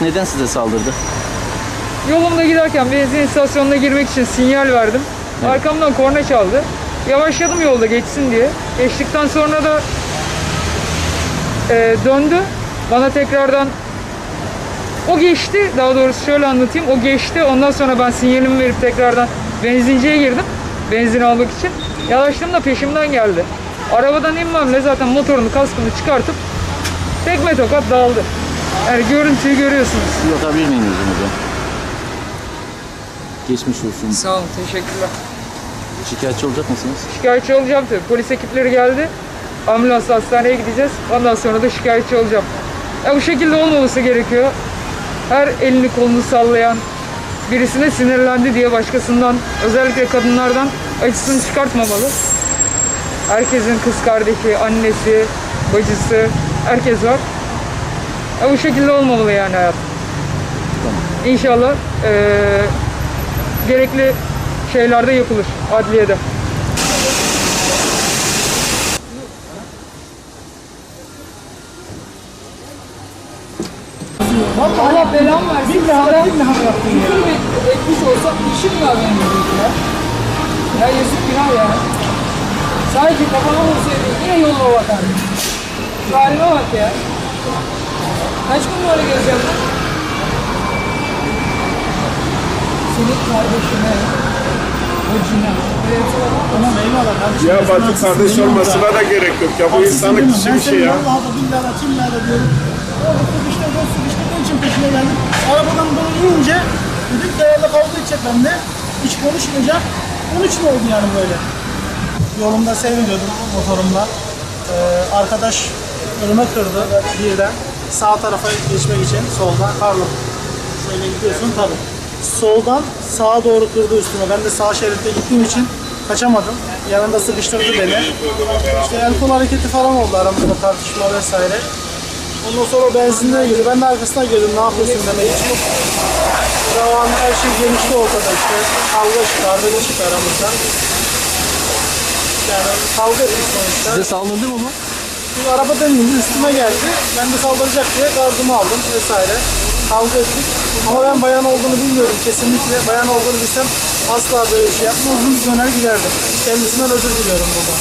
Neden size saldırdı? Yolumda giderken benzin istasyonuna girmek için sinyal verdim. Arkamdan korna çaldı. Yavaşladım yolda geçsin diye. Geçtikten sonra da e, döndü. Bana tekrardan o geçti. Daha doğrusu şöyle anlatayım. O geçti. Ondan sonra ben sinyalimi verip tekrardan benzinciye girdim. Benzin almak için. Yavaşladım da peşimden geldi. Arabadan inmemle zaten motorunu kaskını çıkartıp tekme tokat dağıldı. Yani görüntüyü görüyorsunuz. Bir bakabilir miyim yüzünüze? Geçmiş olsun. Sağ olun. Teşekkürler. Şikayetçi olacak mısınız? Şikayetçi olacağım tabii. Polis ekipleri geldi. Ambulansla hastaneye gideceğiz. Ondan sonra da şikayetçi olacağım. Ya bu şekilde olmaması gerekiyor. Her elini kolunu sallayan birisine sinirlendi diye başkasından özellikle kadınlardan acısını çıkartmamalı. Herkesin kız kardeşi, annesi, bacısı, herkes var. Ya bu şekilde olmamalı yani hayat. İnşallah eee, gerekli şeylerde yapılır adliyede. Allah belamı versin. Lira yaptın ya. Küfür et- etmiş olsam işim var benim ya. Ya yazık günah ya. Sadece kafama vursaydı yine yoluma bakardım. Halime bak ya. Kaç gün böyle gezeceğim ben? Senin kardeşine, bacına, Tamam eyvallah kardeşim. Ya bacı kardeş olmasına da gerek yok ya. Bu insanlık dışı bir şey ya. Vallahi da billahi da kimler de diyorum. Orada sıkıştı, o sıkıştı. Ne için peşine geldim? Arabadan böyle inince dedim değerli kavga edecek bende. Hiç konuşmayacak. Onun için oldu yani böyle. Yolumda seyrediyordum motorumla. Ee, arkadaş önüme kırdı birden. Sağ tarafa geçmek için soldan Karlı. Şöyle gidiyorsun tabi. Soldan sağa doğru kırdı üstüme. Ben de sağ şeritte gittiğim için kaçamadım. Yanında sıkıştırdı beni. İşte el kol hareketi falan oldu aramızda tartışma vesaire. Ondan sonra benzinliğe girdi. Ben de arkasına girdim. Ne yapıyorsun demek için. An her şey genişti ortada işte. Kavga çıktı, arbede çıktı aramızda. Yani kavga ettik sonuçta. Size saldırdı mı bu? Şimdi araba dönünce üstüme geldi. Ben de saldıracak diye gardımı aldım vesaire. Kavga ettik. Ama ben bayan olduğunu bilmiyorum kesinlikle. Bayan olduğunu bilsem asla böyle bir şey yapmazdım. Döner giderdim. Kendisinden özür diliyorum burada.